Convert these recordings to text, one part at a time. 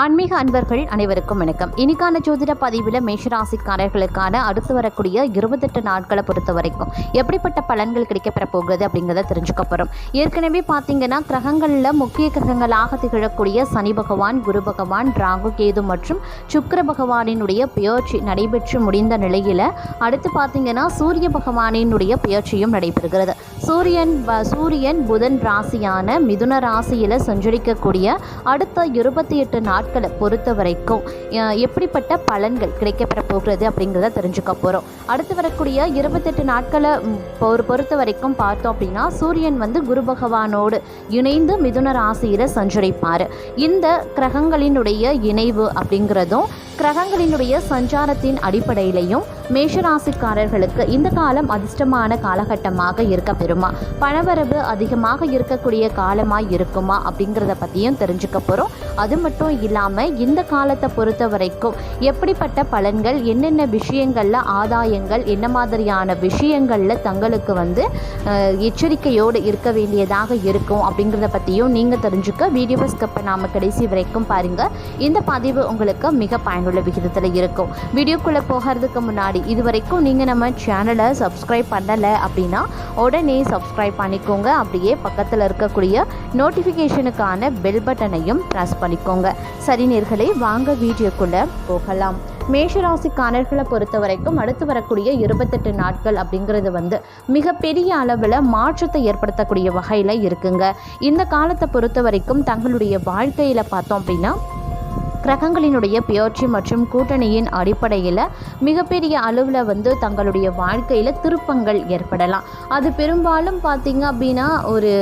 ஆன்மீக அன்பர்கள் அனைவருக்கும் வணக்கம். இன்னைக்கான ஜோதிட பதிவில் மேஷராசிக்காரர்களுக்கான அடுத்து வரக்கூடிய இருபத்தெட்டு நாட்களை பொறுத்த வரைக்கும் எப்படிப்பட்ட பலன்கள் கிடைக்கப்பெற போகுது அப்படிங்கிறத தெரிஞ்சுக்க போகிறோம் ஏற்கனவே பார்த்தீங்கன்னா கிரகங்களில் முக்கிய கிரகங்களாக திகழக்கூடிய சனி பகவான் குரு பகவான் ராகு கேது மற்றும் சுக்கர பகவானினுடைய பெயர்ச்சி நடைபெற்று முடிந்த நிலையில் அடுத்து பார்த்தீங்கன்னா சூரிய பகவானினுடைய பெயர்ச்சியும் நடைபெறுகிறது. சூரியன் சூரியன் புதன் ராசியான மிதுன ராசியில் சஞ்சரிக்கக்கூடிய அடுத்த இருபத்தி எட்டு நாட்கள் நாட்களை பொறுத்த வரைக்கும் எப்படிப்பட்ட பலன்கள் கிடைக்கப்பெற போகிறது அப்படிங்கிறத தெரிஞ்சுக்க போகிறோம் அடுத்து வரக்கூடிய இருபத்தெட்டு நாட்களை பொறுத்த வரைக்கும் பார்த்தோம் அப்படின்னா சூரியன் வந்து குரு பகவானோடு இணைந்து மிதுன ராசியில் சஞ்சரிப்பார். இந்த கிரகங்களினுடைய இணைவு அப்படிங்கிறதும் கிரகங்களினுடைய சஞ்சாரத்தின் அடிப்படையிலையும் மேஷராசிக்காரர்களுக்கு இந்த காலம் அதிர்ஷ்டமான காலகட்டமாக இருக்க பெறுமா? பணவரவு அதிகமாக இருக்கக்கூடிய காலமாக இருக்குமா? அப்படிங்கிறத பற்றியும் தெரிஞ்சுக்க போகிறோம் அது மட்டும் இல்லாமல் இந்த காலத்தை பொறுத்த வரைக்கும் எப்படிப்பட்ட பலன்கள் என்னென்ன விஷயங்களில் ஆதாயங்கள் என்ன மாதிரியான விஷயங்களில் தங்களுக்கு வந்து எச்சரிக்கையோடு இருக்க வேண்டியதாக இருக்கும் அப்படிங்கிறத பற்றியும் நீங்கள் தெரிஞ்சுக்க வீடியோ ஸ்கப்பை நாம் கடைசி வரைக்கும் பாருங்கள் இந்த பதிவு உங்களுக்கு மிக பயனுள்ள விகிதத்தில் இருக்கும். வீடியோக்குள்ளே போகிறதுக்கு முன்னாடி இது வரைக்கும் நீங்கள் நம்ம சேனலை சப்ஸ்கிரைப் பண்ணலை அப்படின்னா உடனே சப்ஸ்கிரைப் பண்ணிக்கோங்க. அப்படியே பக்கத்தில் இருக்கக்கூடிய நோட்டிஃபிகேஷனுக்கான பெல் பட்டனையும் ப்ரெஸ் பண்ணிக்கோங்க. சரி நேர்களை வாங்க வீடியோக்குள்ளே போகலாம். மேஷராசிக்காரர்களை பொறுத்த வரைக்கும் அடுத்து வரக்கூடிய இருபத்தெட்டு நாட்கள் அப்படிங்கிறது வந்து மிகப்பெரிய அளவில் மாற்றத்தை ஏற்படுத்தக்கூடிய வகையில் இருக்குங்க. இந்த காலத்தை பொறுத்த வரைக்கும் தங்களுடைய வாழ்க்கையில் பார்த்தோம் அப்படின்னா கிரகங்களினுடைய பெயர்ச்சி மற்றும் கூட்டணியின் அடிப்படையில் மிகப்பெரிய அளவில் வந்து தங்களுடைய வாழ்க்கையில் திருப்பங்கள் ஏற்படலாம். அது பெரும்பாலும் பார்த்தீங்க அப்படின்னா ஒரு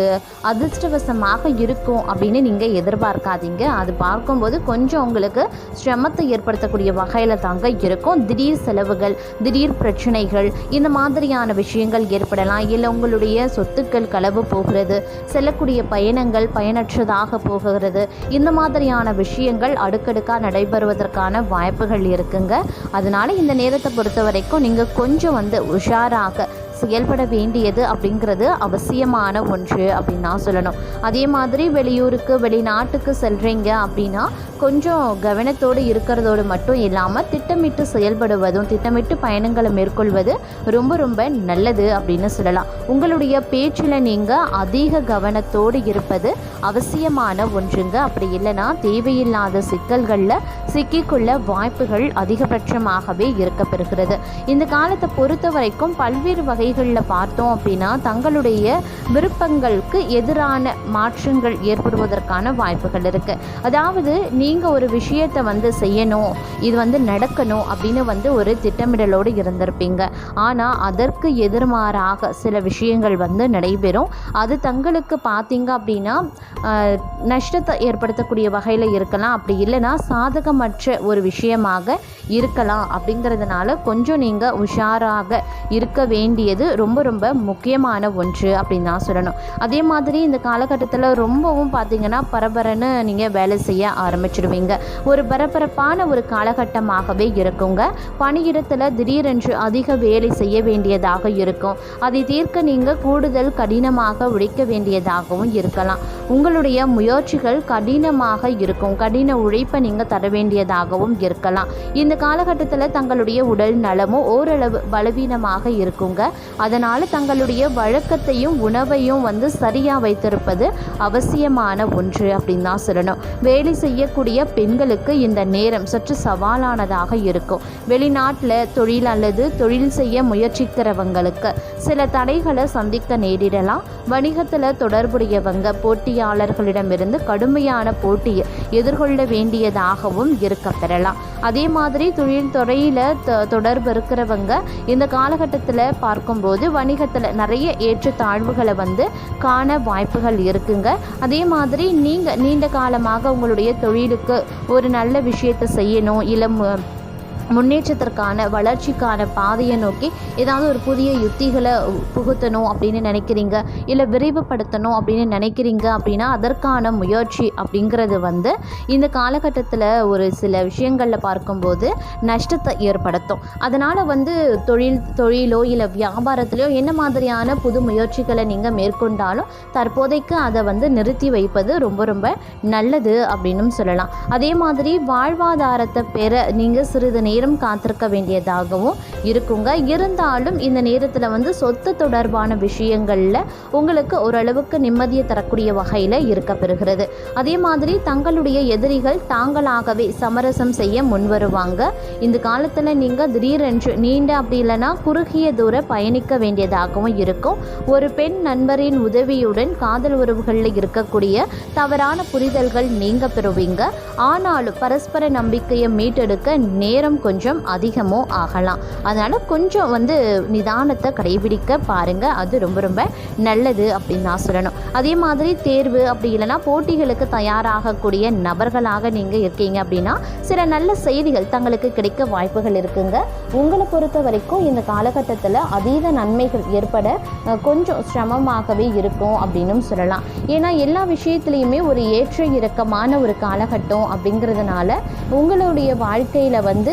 அதிர்ஷ்டவசமாக இருக்கும் அப்படின்னு நீங்கள் எதிர்பார்க்காதீங்க. அது பார்க்கும்போது கொஞ்சம் உங்களுக்கு சிரமத்தை ஏற்படுத்தக்கூடிய வகையில் தாங்க இருக்கும். திடீர் செலவுகள் திடீர் பிரச்சனைகள் இந்த மாதிரியான விஷயங்கள் ஏற்படலாம். இல்லை உங்களுடைய சொத்துக்கள் களவு போகிறது செல்லக்கூடிய பயணங்கள் பயனற்றதாக போகிறது. இந்த மாதிரியான விஷயங்கள் அடுக்கடுக்காக நடைபெறுவதற்கான வாய்ப்புகள் இருக்குங்க. அதனால இந்த நேரத்தை பொறுத்த வரைக்கும் நீங்கள் கொஞ்சம் வந்து உஷாராக செயல்பட வேண்டியது அப்படிங்கிறது அவசியமான ஒன்று அப்படின்னு நான் சொல்லணும். அதே மாதிரி வெளியூருக்கு வெளிநாட்டுக்கு செல்றீங்க அப்படின்னா கொஞ்சம் கவனத்தோடு இருக்கிறதோடு மட்டும் இல்லாமல் திட்டமிட்டு செயல்படுவதும் திட்டமிட்டு பயணங்களை மேற்கொள்வது ரொம்ப ரொம்ப நல்லது அப்படின்னு சொல்லலாம். உங்களுடைய பேச்சில் நீங்கள் அதிக கவனத்தோடு இருப்பது அவசியமான ஒன்றுங்க. அப்படி இல்லைன்னா தேவையில்லாத சிக்கல்களில் சிக்கிக்கொள்ள வாய்ப்புகள் அதிகபட்சமாகவே இருக்கப்பெறுகிறது. இந்த காலத்தை பொறுத்த வரைக்கும் பல்வேறு வகை வழிகளில் பார்த்தோம் அப்படின்னா தங்களுடைய விருப்பங்களுக்கு எதிரான மாற்றங்கள் ஏற்படுவதற்கான வாய்ப்புகள் இருக்குது அதாவது நீங்கள் ஒரு விஷயத்தை வந்து செய்யணும் இது வந்து நடக்கணும் அப்படின்னு வந்து ஒரு திட்டமிடலோடு இருந்திருப்பீங்க. ஆனால் அதற்கு எதிர்மாறாக சில விஷயங்கள் வந்து நடைபெறும். அது தங்களுக்கு பார்த்தீங்க அப்படின்னா நஷ்டத்தை ஏற்படுத்தக்கூடிய வகையில் இருக்கலாம். அப்படி இல்லைன்னா சாதகமற்ற ஒரு விஷயமாக இருக்கலாம். அப்படிங்கிறதுனால கொஞ்சம் நீங்கள் உஷாராக இருக்க வேண்டியது ரொம்ப ரொம்ப முக்கியமான ஒன்று அப்படின்னு தான் சொல்லணும். அதே மாதிரி இந்த காலகட்டத்தில் ரொம்பவும் பார்த்தீங்கன்னா பரபரன்னு நீங்கள் வேலை செய்ய ஆரம்பிச்சிடுவீங்க ஒரு பரபரப்பான ஒரு காலகட்டமாகவே இருக்குங்க. பணியிடத்தில் திடீரென்று அதிக வேலை செய்ய வேண்டியதாக இருக்கும். அதை தீர்க்க நீங்கள் கூடுதல் கடினமாக உழைக்க வேண்டியதாகவும் இருக்கலாம். உங்களுடைய முயற்சிகள் கடினமாக இருக்கும். கடின உழைப்பை நீங்கள் தர வேண்டியதாகவும் இருக்கலாம். இந்த காலகட்டத்தில் தங்களுடைய உடல் நலமும் ஓரளவு பலவீனமாக இருக்குங்க. அதனால் தங்களுடைய வழக்கத்தையும் உணவையும் வந்து சரியாக வைத்திருப்பது அவசியமான ஒன்று அப்படின்னு தான் சொல்லணும். வேலை செய்யக்கூடிய பெண்களுக்கு இந்த நேரம் சற்று சவாலானதாக இருக்கும். வெளிநாட்டில் தொழில் அல்லது தொழில் செய்ய முயற்சிக்கிறவங்களுக்கு சில தடைகளை சந்திக்க நேரிடலாம். வணிகத்தில் தொடர்புடையவங்க போட்டியாளர்களிடமிருந்து கடுமையான போட்டியை எதிர்கொள்ள வேண்டியதாகவும் இருக்க பெறலாம் அதே மாதிரி தொழில் துறையில் தொடர்பு இருக்கிறவங்க இந்த காலகட்டத்தில் பார்க்கும்போது வணிகத்தில் நிறைய ஏற்றத்தாழ்வுகளை வந்து காண வாய்ப்புகள் இருக்குங்க. அதே மாதிரி நீங்கள் நீண்ட காலமாக உங்களுடைய தொழிலுக்கு ஒரு நல்ல விஷயத்தை செய்யணும் இல்லை முன்னேற்றத்திற்கான வளர்ச்சிக்கான பாதையை நோக்கி ஏதாவது ஒரு புதிய யுத்திகளை புகுத்தணும் அப்படின்னு நினைக்கிறீங்க இல்லை விரைவுபடுத்தணும் அப்படின்னு நினைக்கிறீங்க அப்படின்னா அதற்கான முயற்சி அப்படிங்கிறது வந்து இந்த காலகட்டத்தில் ஒரு சில விஷயங்களில் பார்க்கும்போது நஷ்டத்தை ஏற்படுத்தும். அதனால் வந்து தொழில் தொழிலோ இல்லை வியாபாரத்திலையோ என்ன மாதிரியான புது முயற்சிகளை நீங்கள் மேற்கொண்டாலும் தற்போதைக்கு அதை வந்து நிறுத்தி வைப்பது ரொம்ப ரொம்ப நல்லது அப்படின்னும் சொல்லலாம். அதே மாதிரி வாழ்வாதாரத்தை பெற நீங்கள் சிறிது நேரம் நேரம் காத்திருக்க வேண்டியதாகவும் இருக்குங்க. இருந்தாலும் இந்த நேரத்தில் வந்து சொத்து தொடர்பான விஷயங்களில் உங்களுக்கு ஓரளவுக்கு நிம்மதியை தரக்கூடிய வகையில் இருக்க பெறுகிறது. அதே மாதிரி தங்களுடைய எதிரிகள் தாங்களாகவே சமரசம் செய்ய முன்வருவாங்க. இந்த காலத்தில் நீங்கள் திடீரென்று நீண்ட அப்படி இல்லைன்னா குறுகிய தூர பயணிக்க வேண்டியதாகவும் இருக்கும். ஒரு பெண் நண்பரின் உதவியுடன் காதல் உறவுகளில் இருக்கக்கூடிய தவறான புரிதல்கள் நீங்க பெறுவீங்க. ஆனாலும் பரஸ்பர நம்பிக்கையை மீட்டெடுக்க நேரம் கொஞ்சம் அதிகமோ ஆகலாம். அதனால் கொஞ்சம் வந்து நிதானத்தை கடைபிடிக்க பாருங்கள் அது ரொம்ப ரொம்ப நல்லது அப்படின்னு நான் சொல்லணும். அதே மாதிரி தேர்வு அப்படி இல்லைன்னா போட்டிகளுக்கு தயாராகக்கூடிய நபர்களாக நீங்கள் இருக்கீங்க அப்படின்னா சில நல்ல செய்திகள் தங்களுக்கு கிடைக்க வாய்ப்புகள் இருக்குங்க. உங்களை பொறுத்த வரைக்கும் இந்த காலகட்டத்தில் அதீத நன்மைகள் ஏற்பட கொஞ்சம் சிரமமாகவே இருக்கும் அப்படின்னும் சொல்லலாம். ஏன்னா எல்லா விஷயத்துலேயுமே ஒரு ஏற்ற இறக்கமான ஒரு காலகட்டம் அப்படிங்கிறதுனால உங்களுடைய வாழ்க்கையில் வந்து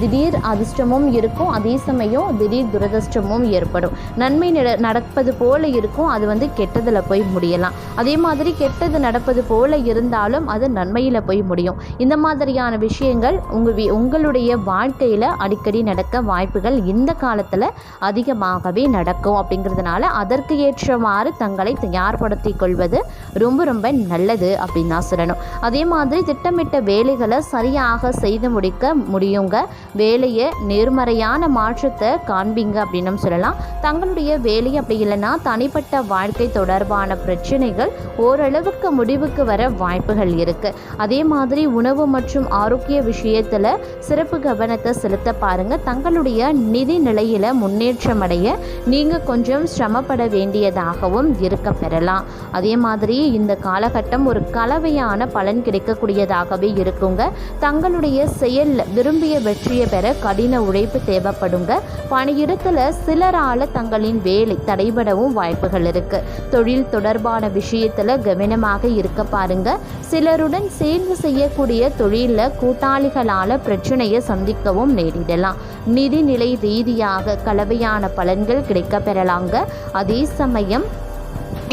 திடீர் அதிர்ஷ்டமும் இருக்கும். அதே சமயம் திடீர் துரதிர்ஷ்டமும் ஏற்படும். நன்மை நடப்பது போல இருக்கும். அது வந்து கெட்டதில் போய் முடியலாம். அதே மாதிரி கெட்டது நடப்பது போல இருந்தாலும் அது நன்மையில் போய் முடியும். இந்த மாதிரியான விஷயங்கள் உங்கள் வி உங்களுடைய வாழ்க்கையில் அடிக்கடி நடக்க வாய்ப்புகள் இந்த காலத்தில் அதிகமாகவே நடக்கும் அப்படிங்கிறதுனால அதற்கு ஏற்றவாறு தங்களை தயார்படுத்திக் கொள்வது ரொம்ப ரொம்ப நல்லது அப்படின்னு தான் சொல்லணும். அதே மாதிரி திட்டமிட்ட வேலைகளை சரியாக செய்து முடிக்க முடியுங்க. வேலையை நேர்மறையான மாற்றத்தை காண்பீங்க அப்படின்னு சொல்லலாம். தங்களுடைய வேலை அப்படி இல்லைன்னா தனிப்பட்ட வாழ்க்கை தொடர்பான பிரச்சனைகள் ஓரளவுக்கு முடிவுக்கு வர வாய்ப்புகள் இருக்கு. அதே மாதிரி உணவு மற்றும் ஆரோக்கிய விஷயத்துல சிறப்பு கவனத்தை செலுத்த பாருங்க. தங்களுடைய நிதி நிலையில முன்னேற்றம் அடைய நீங்க கொஞ்சம் சிரமப்பட வேண்டியதாகவும் இருக்க பெறலாம். அதே மாதிரி இந்த காலகட்டம் ஒரு கலவையான பலன் கிடைக்கக்கூடியதாகவே இருக்குங்க. தங்களுடைய செயல் விரும்பிய வெற்றியை பெற கடின உழைப்பு தேவைப்படுங்க. பணியிடத்துல சிலரால தங்களின் வேலை தடைபடவும் வாய்ப்புகள் இருக்கு. தொழில் தொடர்பான விஷயத்துல கவனமாக இருக்க பாருங்க. சிலருடன் சேர்ந்து செய்யக்கூடிய தொழில கூட்டாளிகளால பிரச்சனையை சந்திக்கவும் நேரிடலாம். நிதிநிலை ரீதியாக கலவையான பலன்கள் கிடைக்க பெறலாங்க அதே சமயம்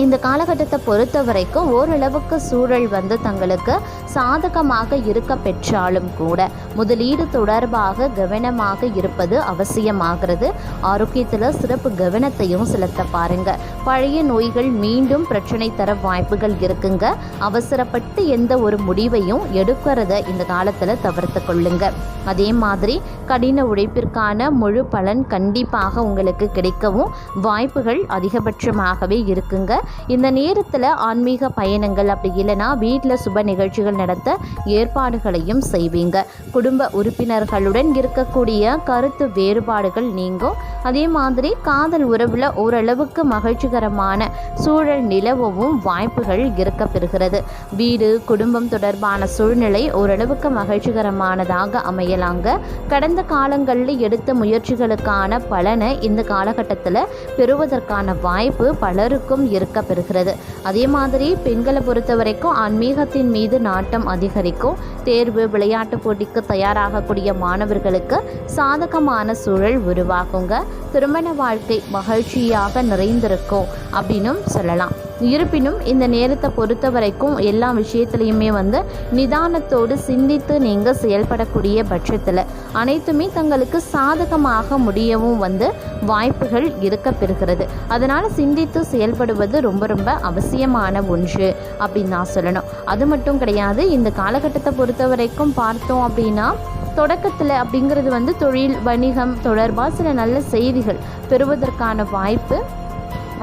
இந்த காலகட்டத்தை பொறுத்த வரைக்கும் ஓரளவுக்கு சூழல் வந்து தங்களுக்கு சாதகமாக இருக்க பெற்றாலும் கூட முதலீடு தொடர்பாக கவனமாக இருப்பது அவசியமாகிறது. ஆரோக்கியத்தில் சிறப்பு கவனத்தையும் செலுத்த பாருங்க. பழைய நோய்கள் மீண்டும் பிரச்சனை தர வாய்ப்புகள் இருக்குங்க. அவசரப்பட்டு எந்த ஒரு முடிவையும் எடுக்கிறத இந்த காலத்தில் தவிர்த்து கொள்ளுங்க. அதே மாதிரி கடின உழைப்பிற்கான முழு பலன் கண்டிப்பாக உங்களுக்கு கிடைக்கவும் வாய்ப்புகள் அதிகபட்சமாகவே இருக்குங்க. இந்த நேரத்தில் ஆன்மீக பயணங்கள் அப்படி இல்லைன்னா வீட்டில் சுப நிகழ்ச்சிகள் நடத்த ஏற்பாடுகளையும் செய்வீங்க. குடும்ப உறுப்பினர்களுடன் இருக்கக்கூடிய கருத்து வேறுபாடுகள் நீங்கும். அதே மாதிரி காதல் உறவில் ஓரளவுக்கு மகிழ்ச்சிகரமான சூழல் நிலவவும் வாய்ப்புகள் இருக்க பெறுகிறது வீடு குடும்பம் தொடர்பான சூழ்நிலை ஓரளவுக்கு மகிழ்ச்சிகரமானதாக அமையலாங்க. கடந்த காலங்களில் எடுத்த முயற்சிகளுக்கான பலனை இந்த காலகட்டத்தில் பெறுவதற்கான வாய்ப்பு பலருக்கும் இருக்க பெறுகிறது அதே மாதிரி பெண்களை பொறுத்த வரைக்கும் ஆன்மீகத்தின் மீது நாட்டம் அதிகரிக்கும். தேர்வு விளையாட்டு போட்டிக்கு தயாராகக்கூடிய மாணவர்களுக்கு சாதகமான சூழல் உருவாகுங்க. திருமண வாழ்க்கை மகிழ்ச்சியாக நிறைந்திருக்கும். அப்படின்னும் சொல்லலாம். இருப்பினும் இந்த நேரத்தை பொறுத்த வரைக்கும் எல்லா விஷயத்துலையுமே வந்து நிதானத்தோடு சிந்தித்து நீங்கள் செயல்படக்கூடிய பட்சத்தில் அனைத்துமே தங்களுக்கு சாதகமாக முடியவும் வந்து வாய்ப்புகள் இருக்க பெறுகிறது. அதனால் சிந்தித்து செயல்படுவது ரொம்ப ரொம்ப அவசியமான ஒன்று அப்படின்னு நான் சொல்லணும். அது மட்டும் கிடையாது இந்த காலகட்டத்தை பொறுத்த வரைக்கும் பார்த்தோம் அப்படின்னா தொடக்கத்தில் அப்படிங்கிறது வந்து தொழில் வணிகம் தொடர்பாக சில நல்ல செய்திகள் பெறுவதற்கான வாய்ப்பு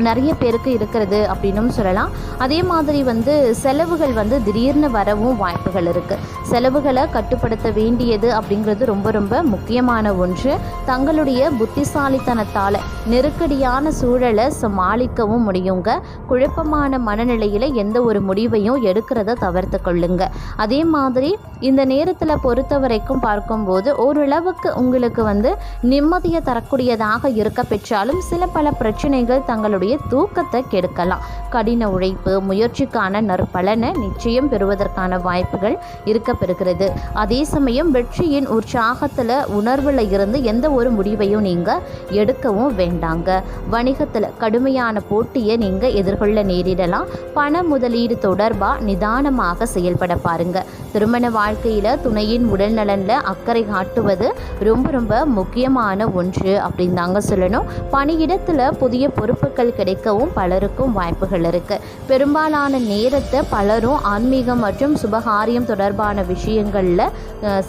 நிறைய பேருக்கு இருக்கிறது அப்படின்னும் சொல்லலாம். அதே மாதிரி வந்து செலவுகள் வந்து திடீர்னு வரவும் வாய்ப்புகள் இருக்குது செலவுகளை கட்டுப்படுத்த வேண்டியது அப்படிங்கிறது ரொம்ப ரொம்ப முக்கியமான ஒன்று. தங்களுடைய புத்திசாலித்தனத்தால் நெருக்கடியான சூழலை சமாளிக்கவும் முடியுங்க. குழப்பமான மனநிலையில் எந்த ஒரு முடிவையும் எடுக்கிறத தவிர்த்து கொள்ளுங்க. அதே மாதிரி இந்த நேரத்தில் பொறுத்த வரைக்கும் பார்க்கும்போது ஓரளவுக்கு உங்களுக்கு வந்து நிம்மதியை தரக்கூடியதாக இருக்க பெற்றாலும் சில பல பிரச்சனைகள் தங்களுடைய தூக்கத்தை கெடுக்கலாம். கடின உழைப்பு முயற்சிக்கான நற்பலனை நிச்சயம் பெறுவதற்கான வாய்ப்புகள் இருக்க பெறுகிறது அதே சமயம் வெற்றியின் உற்சாகத்தில் உணர்வில் இருந்து எந்த ஒரு முடிவையும் நீங்கள் எடுக்கவும் வேண்டாங்க. வணிகத்தில் கடுமையான போட்டியை நீங்கள் எதிர்கொள்ள நேரிடலாம். பண முதலீடு தொடர்பாக நிதானமாக செயல்பட பாருங்க. திருமண வாழ்க்கையில் துணையின் உடல் நலனில் அக்கறை காட்டுவது ரொம்ப ரொம்ப முக்கியமான ஒன்று அப்படின்னு தாங்க சொல்லணும். பணியிடத்தில் புதிய பொறுப்புகள் கிடைக்கவும் பலருக்கும் வாய்ப்புகள் இருக்குது பெரும்பாலான நேரத்தை பலரும் ஆன்மீகம் மற்றும் சுபகாரியம் தொடர்பான விஷயங்களில்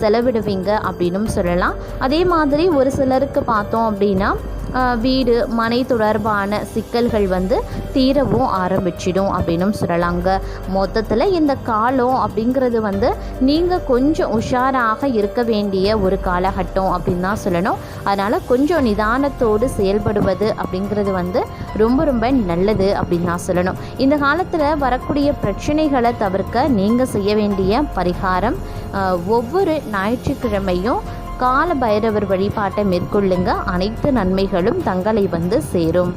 செலவிடுவீங்க அப்படின்னும் சொல்லலாம். அதே மாதிரி ஒரு சிலருக்கு பார்த்தோம் அப்படின்னா வீடு மனை தொடர்பான சிக்கல்கள் வந்து தீரவும் ஆரம்பிச்சிடும் அப்படின்னும் சொல்லலாங்க. மொத்தத்தில் இந்த காலம் அப்படிங்கிறது வந்து நீங்கள் கொஞ்சம் உஷாராக இருக்க வேண்டிய ஒரு காலகட்டம் அப்படின்னு தான் சொல்லணும். அதனால் கொஞ்சம் நிதானத்தோடு செயல்படுவது அப்படிங்கிறது வந்து ரொம்ப ரொம்ப நல்லது அப்படின்னு தான் சொல்லணும். இந்த காலத்தில் வரக்கூடிய பிரச்சனைகளை தவிர்க்க நீங்கள் செய்ய வேண்டிய பரிகாரம் ஒவ்வொரு ஞாயிற்றுக்கிழமையும் கால பைரவர் வழிபாட்டை மேற்கொள்ளுங்க. அனைத்து நன்மைகளும் தங்களை வந்து சேரும்.